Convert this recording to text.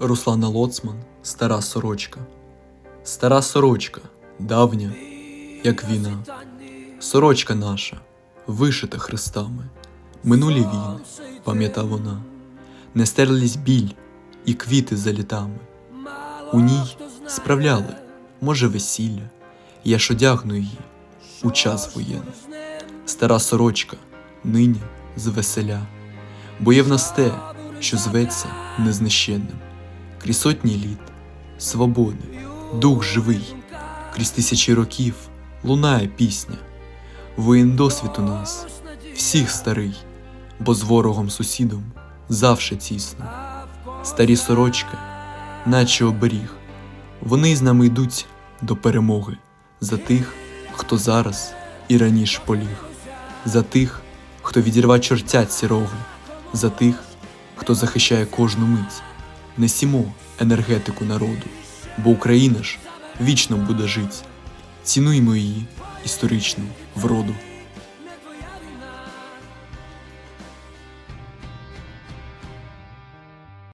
Руслана Лоцман, стара сорочка. Стара сорочка, давня, як війна. Сорочка наша, вишита хрестами. Минулі війни, пам'ята вона, не стерлись біль і квіти за літами. У ній справляли, може, весілля, я ж одягну її у час воєнний. Стара сорочка, нині з веселя, бо є в нас те, що зветься незнищенним. Крізь сотні літ, свободи, дух живий, крізь тисячі років лунає пісня. Воєн досвід у нас, всіх старий, бо з ворогом сусідом завше тісно. Старі сорочки, наче оберіг, вони з нами йдуть до перемоги за тих, хто зараз і раніше поліг, за тих, хто відірва чортять сірого, за тих, хто захищає кожну мить. Несімо енергетику народу, бо Україна ж вічно буде жить. Цінуймо її історичну вроду.